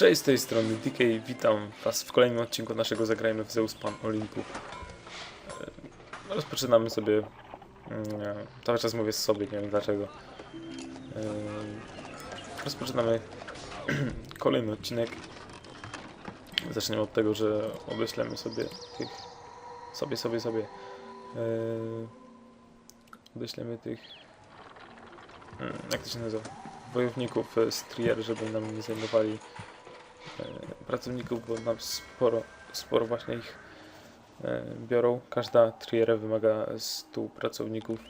Cześć, z tej strony DK, witam was w kolejnym odcinku naszego Zagrajmy w Zeus Pan Olimpu. E, Rozpoczynamy sobie, mm, e, cały czas mówię sobie, nie wiem dlaczego. E, Rozpoczynamy kolejny odcinek. Zaczniemy od tego, że obeślemy sobie tych, sobie, sobie, sobie. Odeślemy tych, mm, jak to się nazywa, wojowników z Trier, żeby nam nie zajmowali pracowników, bo nam sporo, sporo właśnie ich e, biorą. Każda triera wymaga 100 pracowników.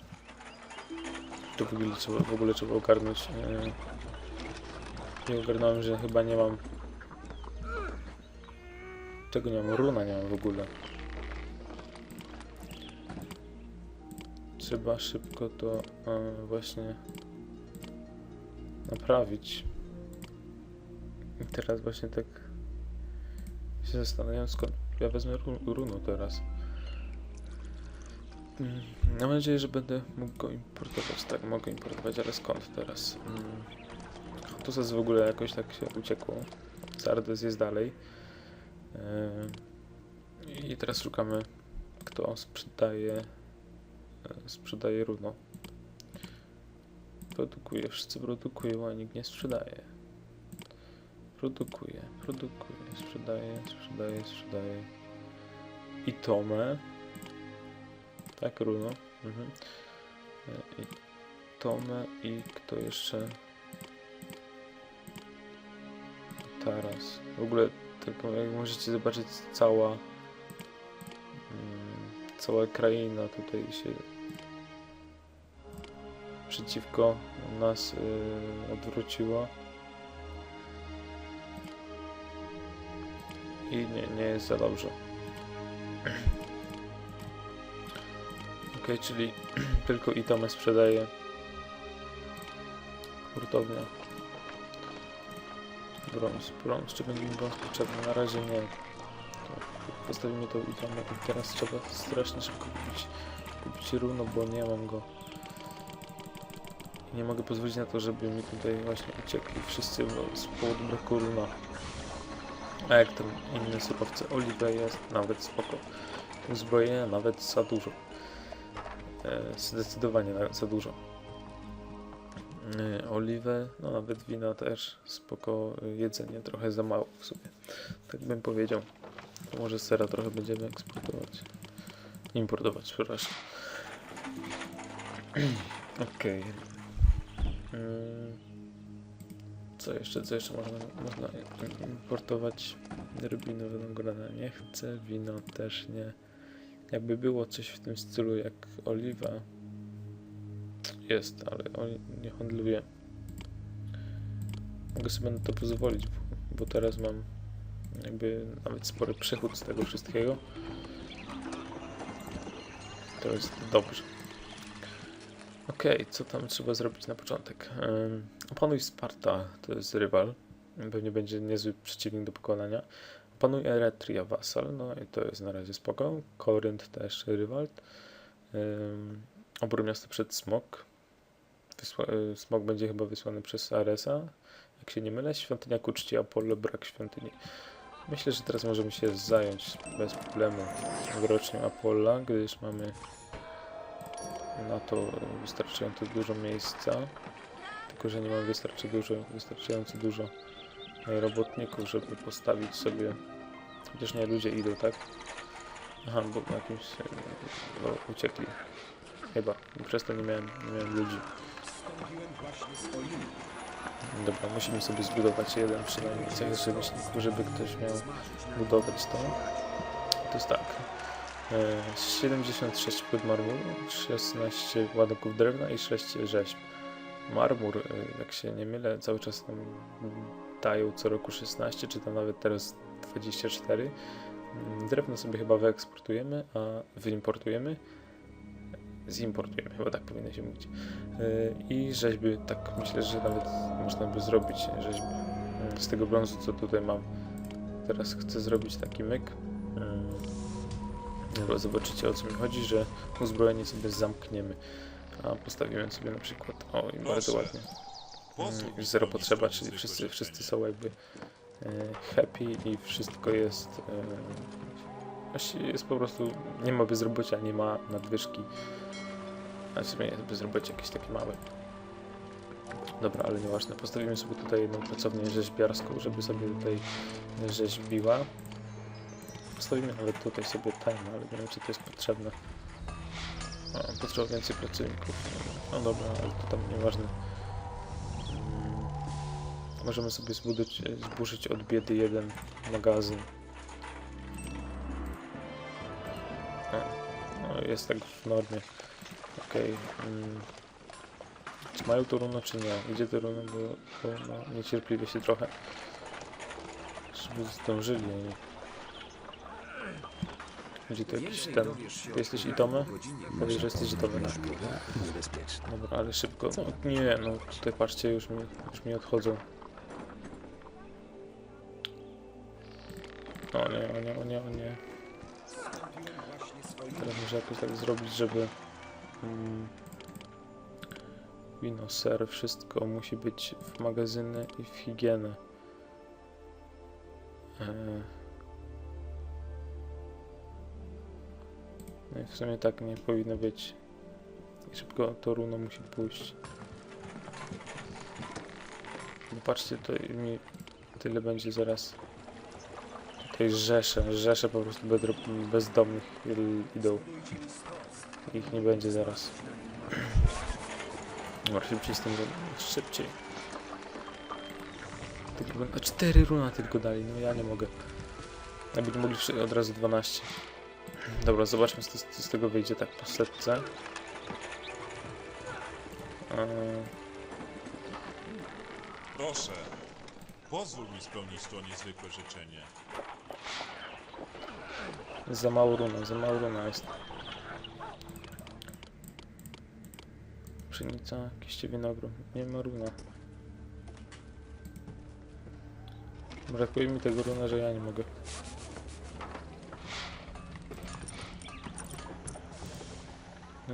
To w ogóle trzeba, w ogóle trzeba ogarnąć. E, nie ogarnąłem, że chyba nie mam czego nie mam? Runa nie mam w ogóle. Trzeba szybko to e, właśnie naprawić. I teraz właśnie tak się zastanawiam skąd ja wezmę ru- runo teraz. Mm, Mam nadzieję, że będę mógł go importować. Tak, mogę importować, ale skąd teraz? Mm, Hotusas w ogóle jakoś tak się uciekło. Sardes jest dalej. Yy, I teraz szukamy, kto sprzedaje, e, sprzedaje runo. Produkuje, wszyscy produkują, a nikt nie sprzedaje. Produkuje, produkuje, sprzedaje, sprzedaje, sprzedaje. I Tomę. Tak, Runo. Mhm. E, I Tomę i kto jeszcze? Taras. W ogóle, tak jak możecie zobaczyć, cała mm, cała kraina tutaj się przeciwko nas y, odwróciła. I nie, nie jest za dobrze. Ok, czyli tylko Itome sprzedaje hurtownia. Brąz, brąz, czy będzie mi brąz potrzebny? Na razie nie. To postawimy to Itome i teraz trzeba strasznie szybko kupić, kupić runo, bo nie mam go. I nie mogę pozwolić na to, żeby mi tutaj właśnie uciekli wszyscy z powodu braku runa. Tam inne surowce, oliwę jest nawet spoko. Uzbrojenia nawet za dużo. E, zdecydowanie za dużo. E, oliwę, no nawet wina też spoko. Jedzenie trochę za mało w sumie. Tak bym powiedział. Może sera trochę będziemy eksportować. Importować, przepraszam. Okej. Mm, Co jeszcze, co jeszcze można, można importować? Rybiny wynogrona nie chcę, wino też nie. Jakby było coś w tym stylu jak oliwa. Jest, ale on nie handluje. Mogę sobie na to pozwolić, bo, bo teraz mam jakby nawet spory przychód z tego wszystkiego. To jest dobrze. Okej, co tam trzeba zrobić na początek? Opanuj Sparta, to jest rywal. Pewnie będzie niezły przeciwnik do pokonania. Opanuj Eretria, Vassal, no i to jest na razie spoko. Korynt też rywal. Um, obór miasto przed Smok. Wysła, y, Smok będzie chyba wysłany przez Aresa. Jak się nie mylę, świątynia ku czci Apollo, brak świątyni. Myślę, że teraz możemy się zająć bez problemu wyrocznią Apolla, gdyż mamy na to wystarczająco dużo miejsca. Tylko, że nie mam wystarczy dużo, wystarczająco dużo robotników, żeby postawić sobie. Chociaż nie ludzie idą, tak? Aha, bo jakimś. e, No, uciekli. Chyba. Przez to nie miałem, nie miałem ludzi. Dobra, musimy sobie zbudować jeden przynajmniej cech rzemieślników, żeby ktoś miał budować to. To jest tak. E, 76 płyt marmuru, 16 ładunków drewna i 6 rzeźb. Marmur, e, jak się nie mylę, cały czas nam dają co roku 16, czy tam nawet teraz 24. Mm, Drewno sobie chyba wyeksportujemy, a wyimportujemy. Zimportujemy, chyba tak powinno się mówić. E, I rzeźby, tak myślę, że nawet można by zrobić rzeźby e, z tego brązu, co tutaj mam. Teraz chcę zrobić taki myk. Mm, Dobra, zobaczycie o co mi chodzi, że uzbrojenie sobie zamkniemy. A postawimy sobie na przykład. O, i bardzo ładnie. Zero potrzeba, czyli wszyscy, wszyscy są jakby e, happy i wszystko jest e, właściwie jest po prostu nie ma bezrobocia, nie ma nadwyżki. A w sumie jest bezrobocie jakieś takie małe. Dobra, ale nieważne. Postawimy sobie tutaj jedną pracownię rzeźbiarską, żeby sobie tutaj rzeźbiła. Postawimy nawet tutaj sobie ten, ale nie wiem czy to jest potrzebne. Potrzeba więcej pracowników. No dobra, ale to tam nieważne Możemy sobie zbudować, zburzyć od biedy jeden magazyn. O, no jest tak w normie. Okej. mm. Czy mają to runo, czy nie? Gdzie to runo, bo, bo no, niecierpliwie się trochę. Żeby zdążyli oni. Gdzie to jakiś ten... Jesteś Itome? Powiedz, że jesteś. Niebezpieczne. Dobra, ale szybko. No, nie, no tutaj patrzcie, już mi, już mi odchodzą. O nie, o nie, o nie, o nie. Teraz muszę jakoś tak zrobić, żeby... Mm, wino, ser, wszystko musi być w magazyny i w higienę. Eee. No i w sumie tak nie powinno być. I szybko to runo musi pójść. No patrzcie, to mi tyle będzie zaraz. Tutaj rzesze, rzesze po prostu bezdomnych idą. Ich nie będzie zaraz. Dobra, szybciej z tym szybciej. Tylko, a cztery runa tylko dali, no ja nie mogę. Jakby mogli od razu 12. Dobra, zobaczmy co, co z tego wyjdzie tak po setce. Proszę, pozwól mi spełnić to niezwykłe życzenie. Za mało runa, za mało runa jest. Pszenica, kiście winogron. Nie ma runa. Brakuje mi tego runa, że ja nie mogę.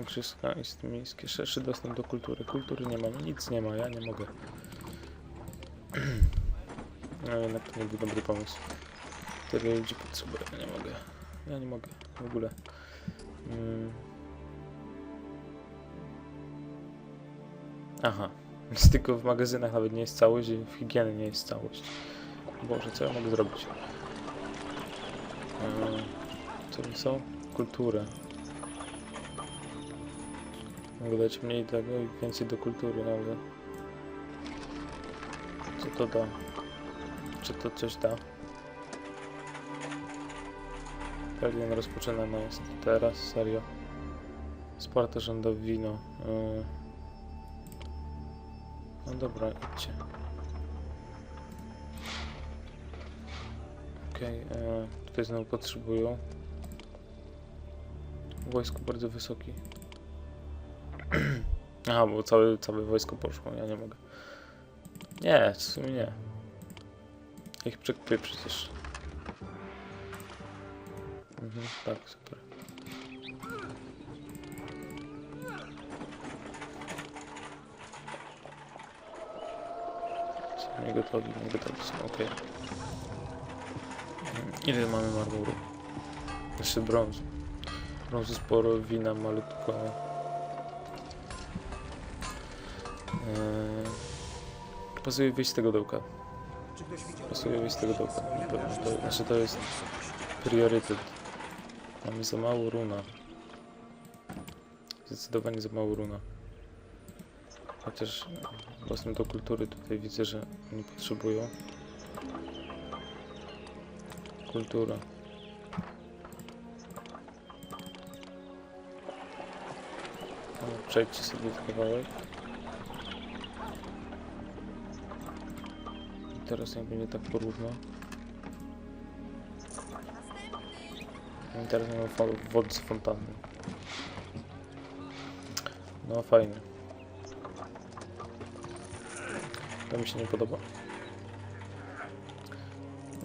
Igrzyska i miejskie, szerszy dostęp do kultury. Kultury nie mam, nic nie ma, ja nie mogę. No jednak to nie był dobry pomysł. Tyle ludzi potrzebuję, ja nie mogę. Ja nie mogę w ogóle. Mm. Aha. Jest tylko w magazynach nawet nie jest całość i w higieny nie jest całość. Boże, co ja mogę zrobić? Co mi są? Kulturę. Mogę dać mniej tego i więcej do kultury, no ale... Co to da? Czy to coś da? Pewien rozpoczynana jest teraz, serio. Sparta żąda wino. Yy. No dobra, idźcie. Okej, okay, tutaj znowu potrzebują. Wojsko bardzo wysoki. Aha, bo całe, całe wojsko poszło, ja nie mogę. Nie, w sumie nie. Ich przekupię przecież. Mhm, tak, super. Są nie gotowi, nie gotowi są. Mm, Ile mamy marmuru? Jeszcze brązu. Brązu sporo, wina malutko. Eee, pasuje wyjść z tego dołka. Pasuje wyjść z tego dołka. znaczy to jest priorytet. Mamy za mało runa. Zdecydowanie za mało runa. Chociaż własne do kultury tutaj widzę, że nie potrzebują. Kultura. No, Przejdźcie sobie kawałek. I teraz jak będzie tak porówno. I teraz mamy z fontanny. No fajnie. To mi się nie podoba.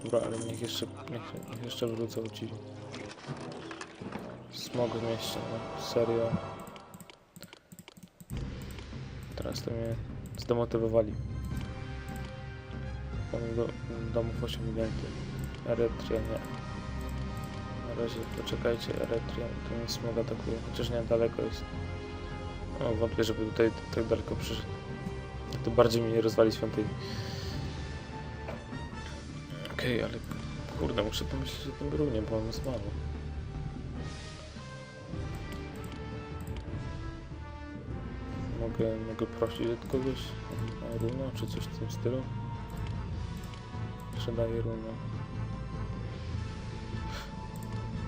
Dobra, ale niech jeszcze, niech, niech jeszcze wrócą ci. Smog w mieście, no serio. Teraz to mnie zdemotywowali. Pomnik do, domów osiągnięty. Eretria nie. Na razie poczekajcie, Eretria, tu mnie smog atakuje, chociaż nie daleko jest. O, wątpię, żeby tutaj tak daleko przyszedł. To bardziej mi nie rozwali świątyni. Okej, ale kurde, muszę pomyśleć o tym runie, bo on jest mało. Mogę, mogę prosić od kogoś o runo, czy coś w tym stylu? Sprzedaję runo.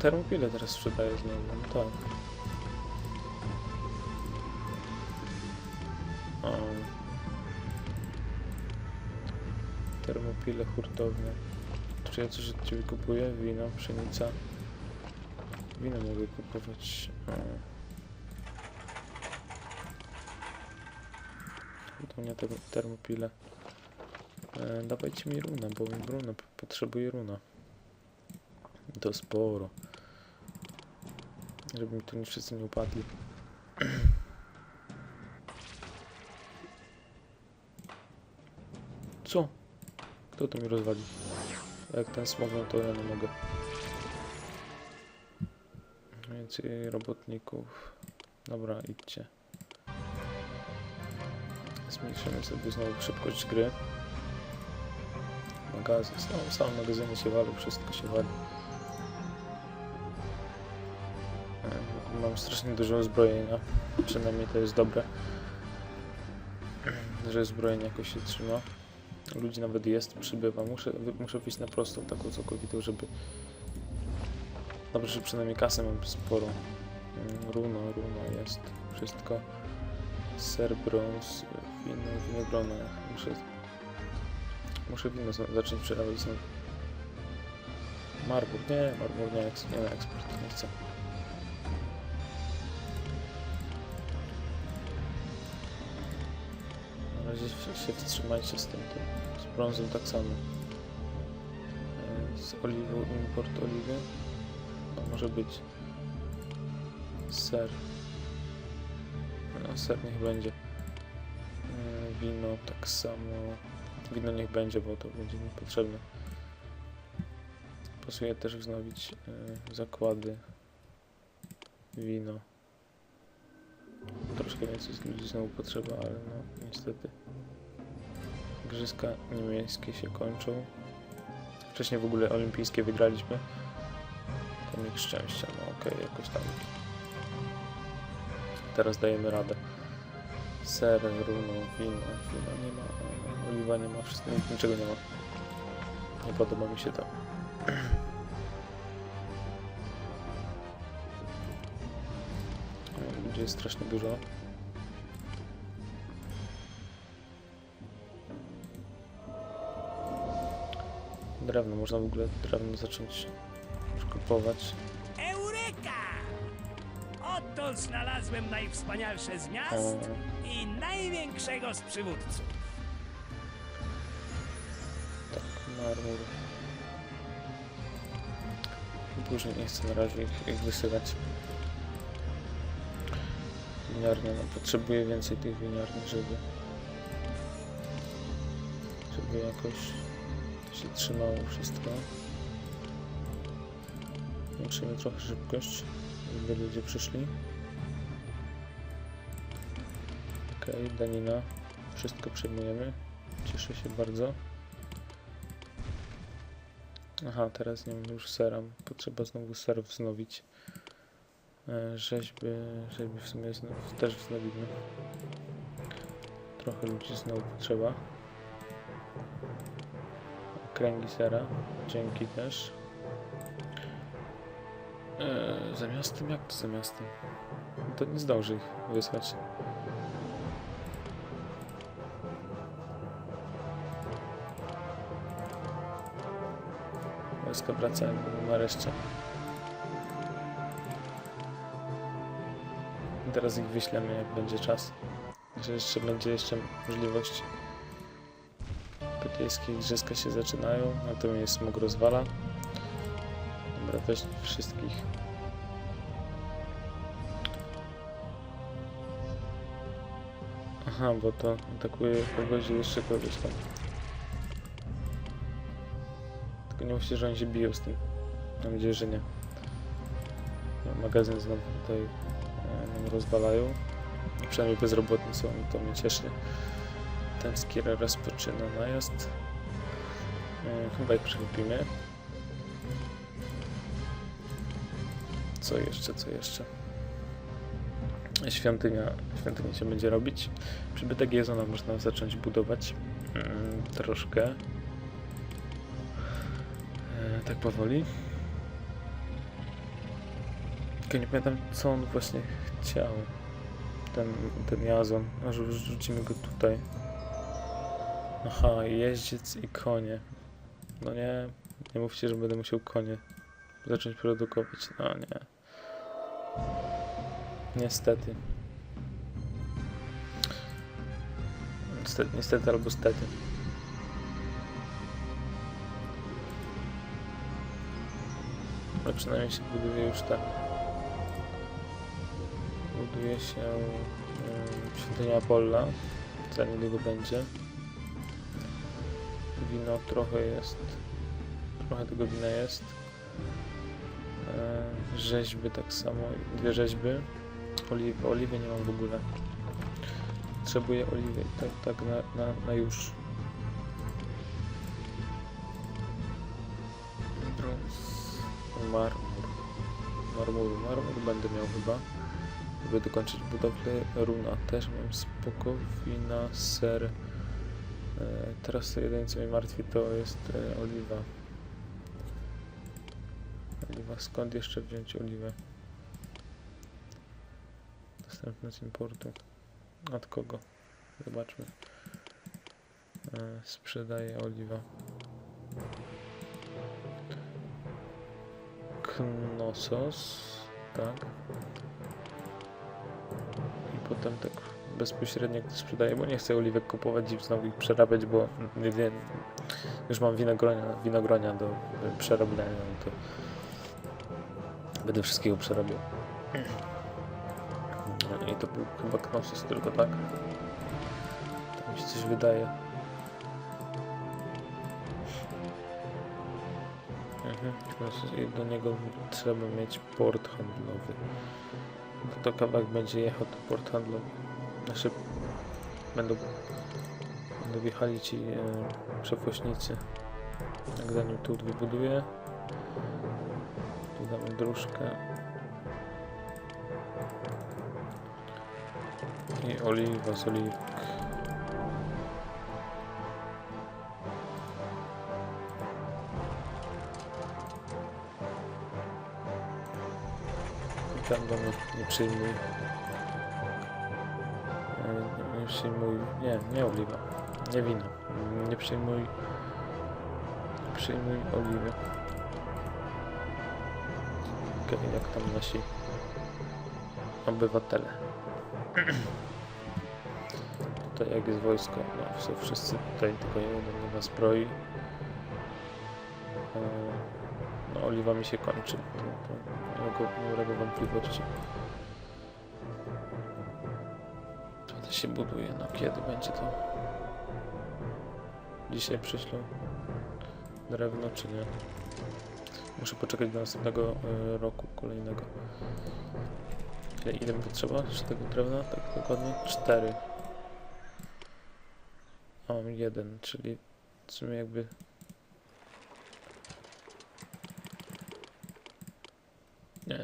Termopile teraz sprzedaję znowu, no tak. O. Termopile hurtowne. Czy ja coś od Ciebie kupuję? Wino, pszenica. Wino mogę kupować. O. Hurtownia ter termopile. E, dawajcie mi runę, bo runę, p- potrzebuję runa. To sporo. Żeby mi tu nie wszyscy nie upadli. Co? Kto to mi rozwali? Jak ten smog, no to ja nie mogę. Więcej robotników. Dobra, idźcie. Zmniejszymy sobie znowu szybkość gry. Magazyn, znowu same magazyny się walą, wszystko się wali. Mam strasznie dużo uzbrojenia, przynajmniej to jest dobre. Że uzbrojenie jakoś się trzyma. Ludzi nawet jest, przybywa. Muszę, muszę wyjść na prostą taką całkowitą, żeby... Dobrze, że przynajmniej kasę mam sporo. Runo, runo jest. Wszystko. Ser, brąz, wino, winogrona. Muszę... Muszę wino za- zacząć przerabiać. Marmur, nie, marmur nie, nie na eksport, nie chcę. Razie się, wstrzymajcie z tym. Z brązem tak samo. E, Z oliwą, import oliwy. No może być. Ser. No, ser niech będzie. E, Wino tak samo. Wino niech będzie, bo to będzie mi potrzebne. Pasuje też wznowić e, zakłady. Wino. Troszkę więcej ludzi znowu potrzeba, ale no niestety. Igrzyska niemieckie się kończą. Wcześniej w ogóle olimpijskie wygraliśmy. Pomnik szczęścia, no okej, jakoś tam. Teraz dajemy radę. Ser, runo, wino, wino nie ma, oliwa nie ma, wszystko, nic- niczego nie ma. Nie podoba mi się to. jest strasznie dużo. Drewno, można w ogóle drewno zacząć kupować. Eureka! Oto znalazłem najwspanialsze z miast O, i największego z przywódców. tak, marmur. Później nie chcę na razie ich, ich wysyłać. Winiarnia, no potrzebuję więcej tych winiarni, żeby żeby jakoś się trzymało wszystko. Zwiększymy trochę szybkość, żeby ludzie przyszli. Okej, danina. Wszystko przejmujemy. Cieszę się bardzo. Aha, teraz nie już sera. Potrzeba znowu ser wznowić. E, Rzeźby, rzeźby w sumie też wznowimy. Trochę ludzi znowu potrzeba. Kręgi sera, dzięki też. E, za miastem? Jak to za miastem? To nie zdąży ich wysłać. Wojska wracają nareszcie. Teraz ich wyślemy jak będzie czas. Że jeszcze będzie jeszcze możliwość. Pytejskie igrzyska się zaczynają, mnie smog rozwala. Dobra, weź wszystkich. Aha, bo to atakuje kogoś i jeszcze kogoś tam. Tylko nie myślę, że oni się biją z tym. Mam nadzieję, że nie. No, magazyn znowu tutaj rozwalają. Przynajmniej bezrobotni są i to mnie cieszy. Ten skier rozpoczyna najazd. E, chyba ich przechopimy. Co jeszcze, co jeszcze? Świątynia, świątynia się będzie robić. Przybytek Jezona można zacząć budować mm, troszkę. E, tak powoli. Tylko nie pamiętam co on właśnie chciał. Ten, ten Jazon. Aż rzucimy go tutaj. Aha, jeździec i konie. No nie, nie mówcie, że będę musiał konie zacząć produkować. No nie. Niestety. Niestety, niestety albo stety. Ale przynajmniej się buduje już tak. Buduje się um, świątynia Apolla. Za niedługo będzie. Wino trochę jest. Trochę tego wina jest. E, rzeźby tak samo. Dwie rzeźby. Oliwy. Oliwy nie mam w ogóle. Potrzebuję oliwy. Tak, tak na, na, na już. Brąz. Marmur. Marmuru. Marmur będę miał chyba. Żeby dokończyć budowlę. Runa. Też mam spoko. Wina, ser. E, teraz to jedyne co mnie martwi to jest e, oliwa. Oliwa. Skąd jeszcze wziąć oliwę? Dostępny z importu. Od kogo? Zobaczmy. E, sprzedaje oliwa. Knossos. Tak. Potem tak bezpośrednio ktoś sprzedaje, bo nie chcę oliwek kupować i znowu ich przerabiać, bo nie już mam winogronia, winogronia do y, przerabiania, no to będę wszystkiego przerabiał. No I to był chyba Knossos tylko, tak? Tak mi się coś wydaje. Mhm, i do niego trzeba mieć port handlowy. No to kawałek będzie jechał do port handlowy. Znaczy będą, będą wjechali ci e, przewoźnicy. Jak zanim tu wybuduję. Tu damy dróżkę. I oliwa z oliwek. Mnie nie przyjmuj. Nie, nie przyjmuj. Nie, nie oliwa. Nie wino. Nie przyjmuj. Nie przyjmuj oliwy. Okej, jak tam nasi obywatele. Tutaj jak jest wojsko, no są wszyscy tutaj, tylko jeden nie ma zbroi. E, No oliwa mi się kończy, to, to nie ulega wątpliwości. To się buduje, no kiedy będzie to? Dzisiaj przyślą drewno czy nie? Muszę poczekać do następnego e, roku kolejnego. Ile, ile mi potrzeba z tego drewna? Tak dokładnie? Cztery. Mam jeden, czyli w sumie jakby...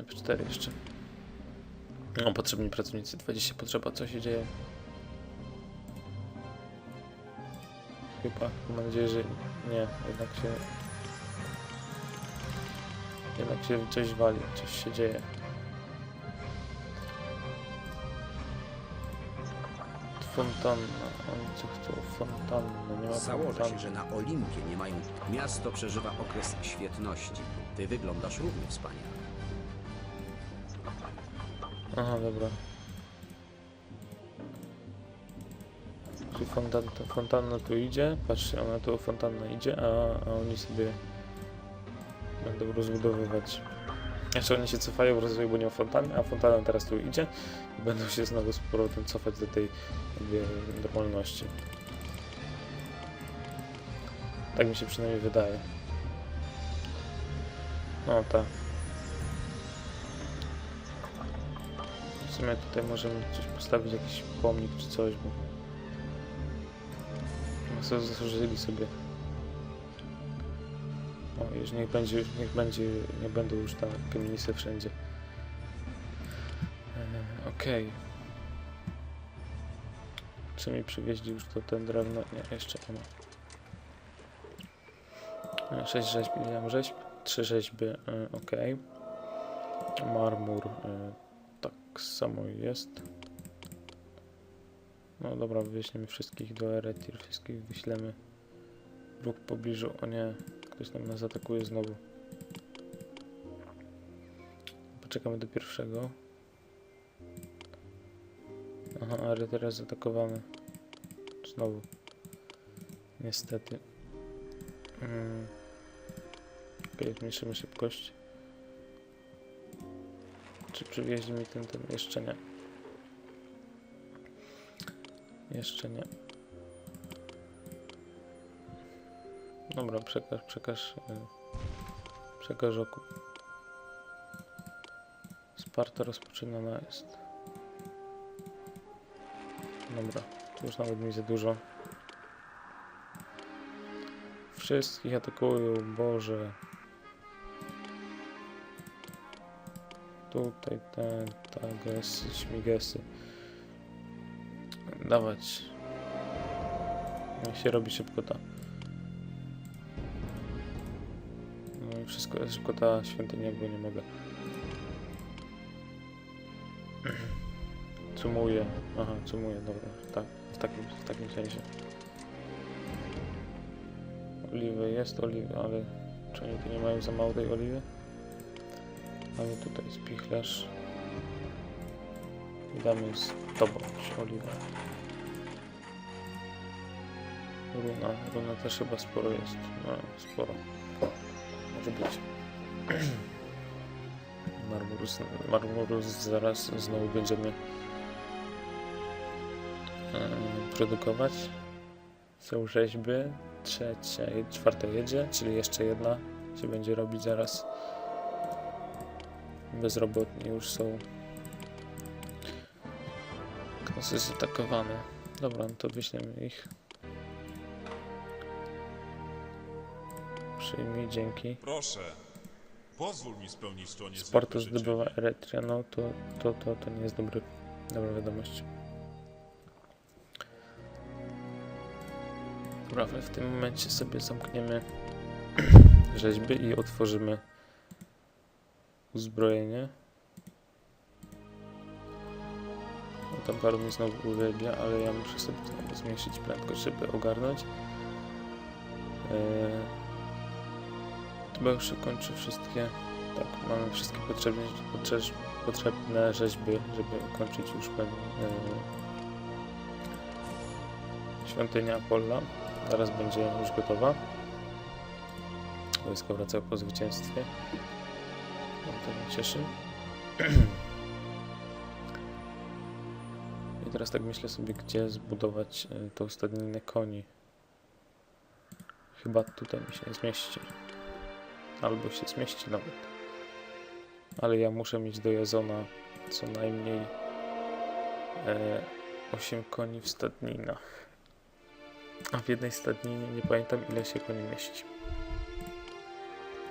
Nie, cztery jeszcze. No, potrzebni pracownicy, 20 potrzeba, co się dzieje? Chyba, mam nadzieję, że nie, jednak się... Jednak się coś wali, coś się dzieje. Fontanna, oni co chcą? Fontanna, nie ma Założę się, że na Olimpie nie mają. Miasto przeżywa okres świetności. Ty wyglądasz równie wspaniale. Aha, dobra. Czyli fontanna, tu idzie, patrzcie, ona tu fontanna idzie, a, a oni sobie będą rozbudowywać. Jeszcze oni się cofają w rozwoju, bo nie ma fontanny, a fontanna teraz tu idzie i będą się znowu z powrotem cofać do tej jakby normalności. Tak mi się przynajmniej wydaje. No tak. Sumie tutaj możemy coś postawić, jakiś pomnik czy coś, bo... Zasłużyli sobie. O, już niech będzie, niech będzie, nie będą już tam kamienice wszędzie. E, Okej. Czy mi przywieźli już to ten drewno? Nie, jeszcze nie ma. 6 rzeźb, ile mam rzeźb? 3 rzeźby, y, ok. Marmur, y, tak samo jest. No dobra, wyślemy wszystkich do Eretir, wszystkich wyślemy. Wróg w pobliżu, o nie, ktoś nam nas atakuje znowu. Poczekamy do pierwszego. Aha, ale teraz zaatakowany. Znowu. Niestety. Mm. Okej, zmniejszymy szybkość. Czy przywieźli mi ten, ten? Jeszcze nie. Jeszcze nie. Dobra, przekaż, przekaż, y, przekaż okup. Sparta rozpoczynana jest. Dobra, tu już nawet mi za dużo. Wszystkich atakują, Boże. Tutaj ten, tagesy, śmigesy. Dawać. Niech się robi szybko ta. No i wszystko szybko ta świątynia, bo nie mogę. Cumuję. Aha, cumuję, dobra. Tak, w takim, w takim sensie. Oliwy jest oliwy, ale czy oni tu nie mają za mało tej oliwy? Mamy tutaj spichlerz. Damy z tobą oliwę. Runa, runa też chyba sporo jest. No, sporo. Może być. Marmurus, Marmurus zaraz znowu będziemy produkować. Są rzeźby. Trzecia, czwarta jedzie, czyli jeszcze jedna się będzie robić zaraz. Bezrobotni już są. Klasy zaatakowane. Dobra, no to wyślemy ich. Przyjmij, dzięki. Proszę, pozwól mi spełnić to niezwykłe Sparta życzenie. zdobywa Eretria, no to, to, to, to nie jest dobry, dobra wiadomość. Dobra, w tym momencie sobie zamkniemy rzeźby i otworzymy uzbrojenie. No tam paru mi znowu uwielbia, ale ja muszę sobie znowu zmniejszyć prędkość, żeby ogarnąć. Eee, chyba już się kończy wszystkie tak, mamy wszystkie potrzebne, potrze- potrzebne rzeźby, żeby ukończyć już pewnie e, świątynia Apolla. Zaraz będzie już gotowa. Wojsko wraca po zwycięstwie. To mnie cieszy. I teraz tak myślę sobie, gdzie zbudować e, tą stadninę koni. Chyba tutaj mi się nie zmieści. Albo się zmieści nawet ale ja muszę mieć do Jazona co najmniej e, 8 koni w stadninach. A w jednej stadninie nie pamiętam ile się koni mieści.